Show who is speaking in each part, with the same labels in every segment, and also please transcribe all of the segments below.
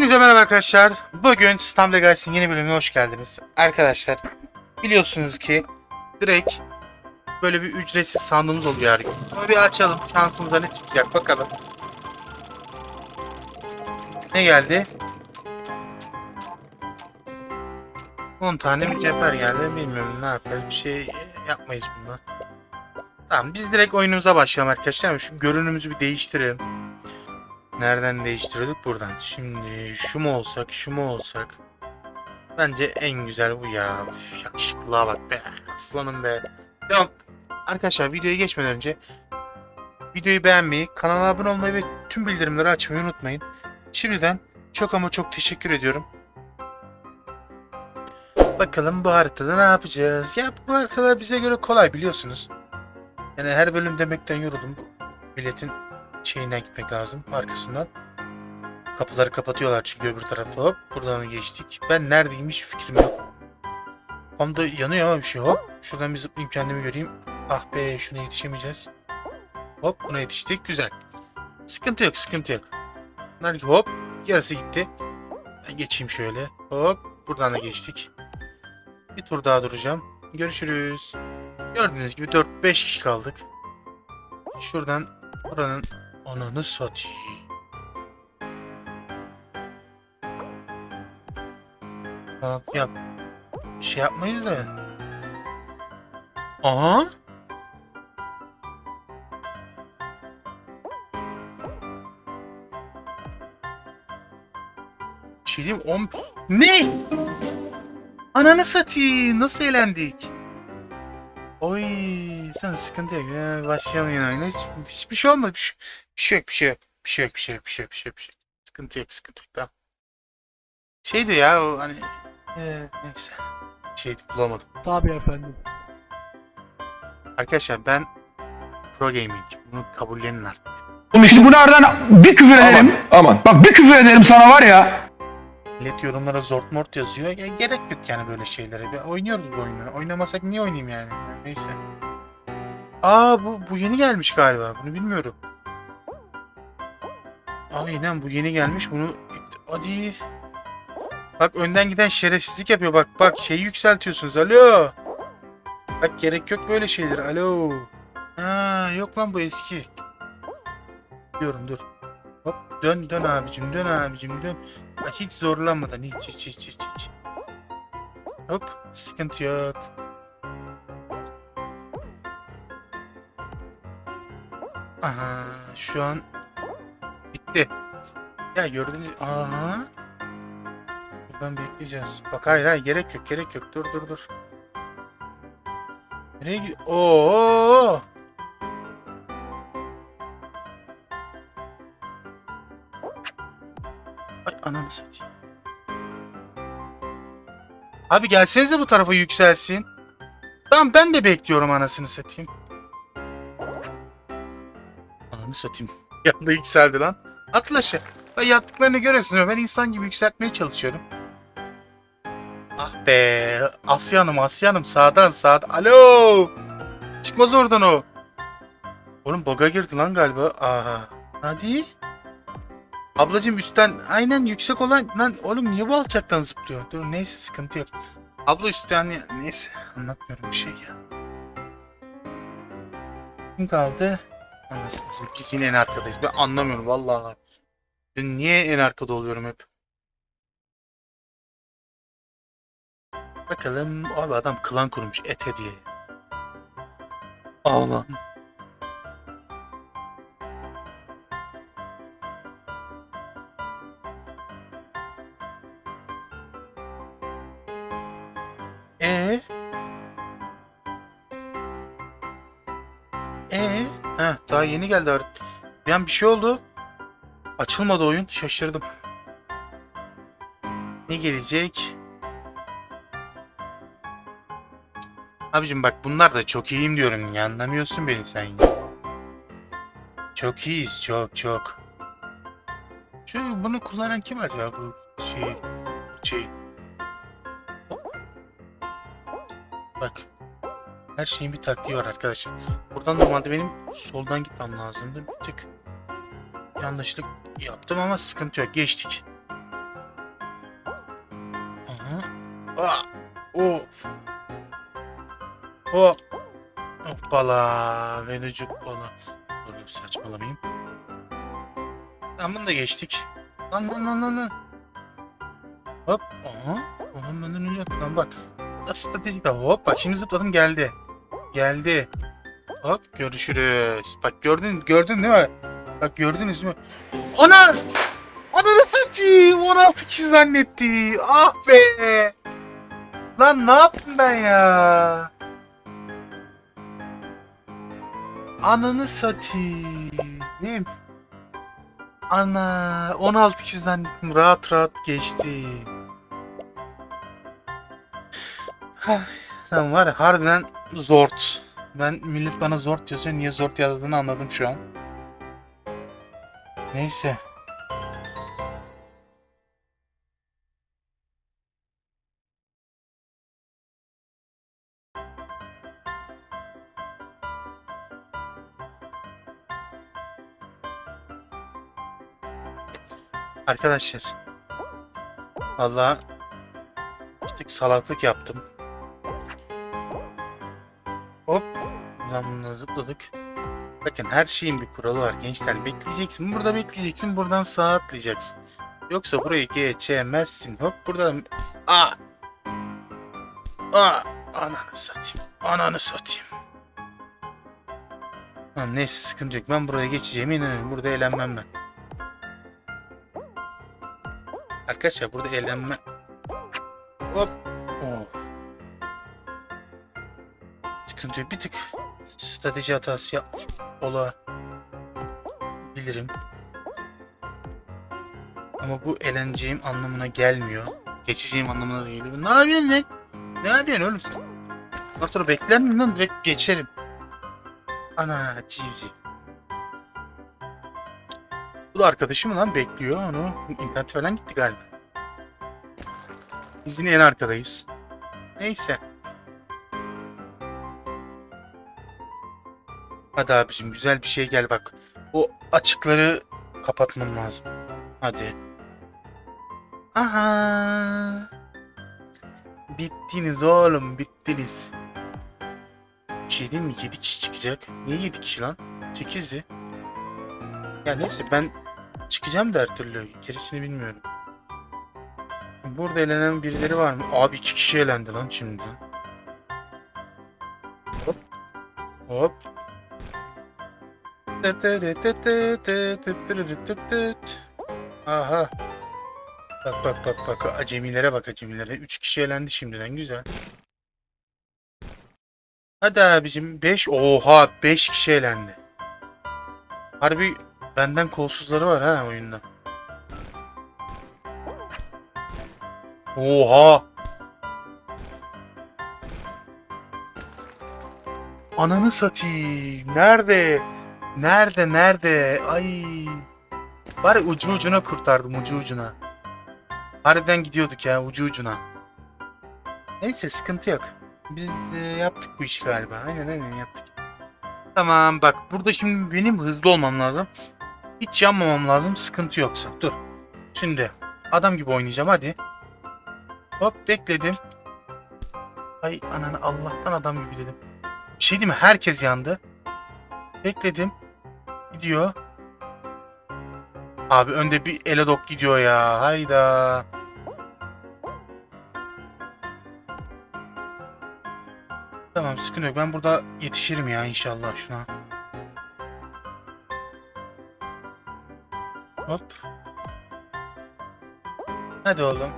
Speaker 1: Hepinize merhaba arkadaşlar. Bugün Stam Legals'in yeni bölümüne hoş geldiniz. Arkadaşlar biliyorsunuz ki direkt böyle bir ücretsiz sandığımız oluyor her gün. Bir açalım. Şansımıza ne çıkacak bakalım. Ne geldi? 10 tane mücevher geldi. Bilmiyorum ne yaparız. Bir şey yapmayız bundan. Tamam biz direkt oyunumuza başlayalım arkadaşlar. Şu görünümümüzü bir değiştirelim. Nereden değiştiriyorduk? Buradan. Şimdi şu mu olsak, şu mu olsak? Bence en güzel bu ya. Üf, yakışıklığa bak be. Aslanım be. Devam. Arkadaşlar videoya geçmeden önce videoyu beğenmeyi, kanala abone olmayı ve tüm bildirimleri açmayı unutmayın. Şimdiden çok ama çok teşekkür ediyorum. Bakalım bu haritada ne yapacağız? Ya bu haritalar bize göre kolay biliyorsunuz. Yani her bölüm demekten yoruldum. Milletin şeyinden gitmek lazım arkasından. Kapıları kapatıyorlar çünkü öbür tarafta hop buradan geçtik. Ben neredeyim hiç fikrim yok. Kafamda yanıyor ama bir şey hop. Şuradan bir zıplayayım kendimi göreyim. Ah be şuna yetişemeyeceğiz. Hop buna yetiştik güzel. Sıkıntı yok sıkıntı yok. Bunlar hop yarısı gitti. Ben geçeyim şöyle. Hop buradan da geçtik. Bir tur daha duracağım. Görüşürüz. Gördüğünüz gibi 4-5 kişi kaldık. Şuradan buranın ananı satayım. Yap. Bir şey yapmayız da. Aha. Bir şey on... Ne? Ananı satayım. Nasıl eğlendik? Oy, sen sıkıntı yok. Ya, başlayalım yine oyuna. Hiç, hiçbir şey olmadı. Bir şey, bir şey yok, bir şey yok. Bir şey yok, bir şey yok, bir şey yok, bir şey yok. Bir şey yok. Sıkıntı yok, sıkıntı yok. Tamam. Şeydi ya o hani... Ee, neyse. Şeydi bulamadım.
Speaker 2: Tabii efendim.
Speaker 1: Arkadaşlar ben pro gaming. Bunu kabullenin artık.
Speaker 3: Oğlum Şimdi bunlardan bir küfür ederim.
Speaker 4: Aman.
Speaker 3: Bak bir küfür ederim sana var ya.
Speaker 1: Millet yorumlara zort mort yazıyor. Ya, gerek yok yani böyle şeylere. Bir oynuyoruz bu oyunu. Oynamasak niye oynayayım yani? Neyse. Aa bu, bu yeni gelmiş galiba. Bunu bilmiyorum. Aynen bu yeni gelmiş. Bunu hadi. Bak önden giden şerefsizlik yapıyor. Bak bak şeyi yükseltiyorsunuz. Alo. Bak gerek yok böyle şeyler. Alo. Ha yok lan bu eski. Diyorum dur. Hop dön dön abicim dön abicim dön. Bak hiç zorlanmadan hiç hiç hiç hiç hiç. Hop sıkıntı yok. Aha şu an bitti. Ya gördünüz aha. Buradan bekleyeceğiz. Bak hayır hayır gerek yok gerek yok dur dur dur. Nereye gidiyor? Oo! Ay ananı satayım. Abi gelsenize bu tarafa yükselsin. Tamam ben de bekliyorum anasını satayım. Ananı satayım. Yanında yükseldi lan. Atla aşağı. Ben yaptıklarını görüyorsunuz. Ben insan gibi yükseltmeye çalışıyorum. Ah be. Asya Hanım, Asya Hanım sağdan sağdan. Alo. Çıkmaz oradan o. Oğlum boga girdi lan galiba. Aha. Hadi. Ablacım üstten aynen yüksek olan lan oğlum niye bu alçaktan zıplıyor? Dur neyse sıkıntı yok. Abla üstten neyse anlatmıyorum bir şey ya. Kim kaldı? Anasını satayım, Biz yine en arkadayız. Ben anlamıyorum vallahi. Ben niye en arkada oluyorum hep? Bakalım abi adam klan kurmuş ete diye. Allah. E E ha daha yeni geldi artık. Bir an bir şey oldu. Açılmadı oyun. Şaşırdım. Ne gelecek? Abicim bak bunlar da çok iyiyim diyorum. Ya anlamıyorsun beni sen. Çok iyiyiz çok çok. Şu bunu kullanan kim acaba bu şey şey. Bak. Her şeyin bir taktiği var arkadaşlar. Buradan normalde benim soldan gitmem lazımdı. Bir tık yanlışlık yaptım ama sıkıntı yok. Geçtik. Aha. Ah. Of. Hop. Hoppala. Venücük bala. Dur saçmalamayayım. Tamam bunu da geçtik. Lan lan lan lan. Hop. Aha. Onun önce lan bak. nasıl Stratejik hop bak şimdi zıpladım geldi. Geldi. Hop görüşürüz. Bak gördün gördün değil mi? Bak gördünüz mü? Ana! Ananı satayım. 16 kişi zannetti. Ah be. Lan ne yaptım ben ya? Ananı satayım. Ana 16 kişi zannettim. Rahat rahat geçti. Sen var ya harbiden zort. Ben millet bana zort yazıyor. Niye zort yazdığını anladım şu an. Neyse. Arkadaşlar. Valla işte salaklık yaptım. Zıpladık. Bakın her şeyin bir kuralı var gençler. Bekleyeceksin. Burada bekleyeceksin. Buradan sağa atlayacaksın. Yoksa burayı geçemezsin. Hop buradan. Aa. Aa. Ananı satayım. Ananı satayım. Lan neyse sıkıntı yok. Ben buraya geçeceğim. İnanın burada eğlenmem ben. Arkadaşlar burada eğlenme. Hop. Oh. Sıkıntı yok. Bir tık strateji hatası yapmış ola bilirim. Ama bu eğleneceğim anlamına gelmiyor. Geçeceğim anlamına da geliyor. Ne yapıyorsun lan? Ne yapıyorsun oğlum sen? Ondan sonra bekler miyim lan? Direkt geçerim. Ana civciv. Bu da arkadaşım lan bekliyor onu. İnternet falan gitti galiba. Biz yine en arkadayız. Neyse. Hadi abicim güzel bir şey gel bak. O açıkları kapatmam lazım. Hadi. Aha. Bittiniz oğlum bittiniz. Bir şey değil mi? 7 kişi çıkacak. Niye 7 kişi lan? 8'di. Ya neyse ben çıkacağım da her türlü. Gerisini bilmiyorum. Burada elenen birileri var mı? Abi iki kişi elendi lan şimdi. Hop. Hop. Aha. Bak bak bak bak acemilere bak acemilere. Üç kişi elendi şimdiden güzel. Hadi abicim 5 oha 5 kişi elendi. Harbi benden kolsuzları var ha oyunda. Oha! Ananı satayım. Nerede? Nerede? Nerede? Ay. Bari ucu ucuna kurtardım ucu ucuna. Harbiden gidiyorduk ya ucu ucuna. Neyse sıkıntı yok. Biz e, yaptık bu işi galiba. Aynen aynen yaptık. Tamam bak burada şimdi benim hızlı olmam lazım. Hiç yanmamam lazım sıkıntı yoksa. Dur. Şimdi adam gibi oynayacağım hadi. Hop bekledim. Ay ananı Allah'tan adam gibi dedim. Bir şey değil mi? Herkes yandı. Bekledim. Gidiyor. Abi önde bir Eladok gidiyor ya. Hayda. Tamam sıkıntı yok. Ben burada yetişirim ya inşallah şuna. Hop. Hadi oğlum.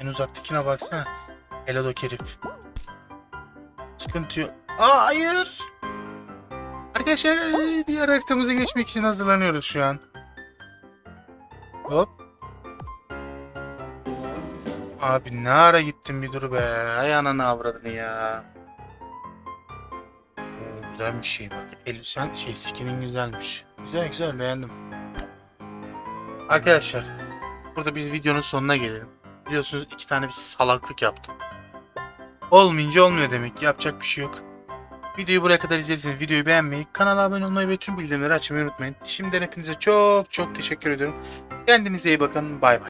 Speaker 1: En uzaktakine baksana. Eladok herif. Sıkıntı yok. Aa hayır. Arkadaşlar eee, diğer haritamıza geçmek için hazırlanıyoruz şu an. Hop. Abi ne ara gittin bir dur be. Ay ananı avradını ya. Oo, güzel bir şey bak. Elbisen şey skinin güzelmiş. Güzel güzel beğendim. Arkadaşlar burada bir videonun sonuna gelelim. Biliyorsunuz iki tane bir salaklık yaptım. Olmayınca olmuyor demek ki. Yapacak bir şey yok. Videoyu buraya kadar izlediyseniz videoyu beğenmeyi, kanala abone olmayı ve tüm bildirimleri açmayı unutmayın. Şimdiden hepinize çok çok teşekkür ediyorum. Kendinize iyi bakın. Bay bay.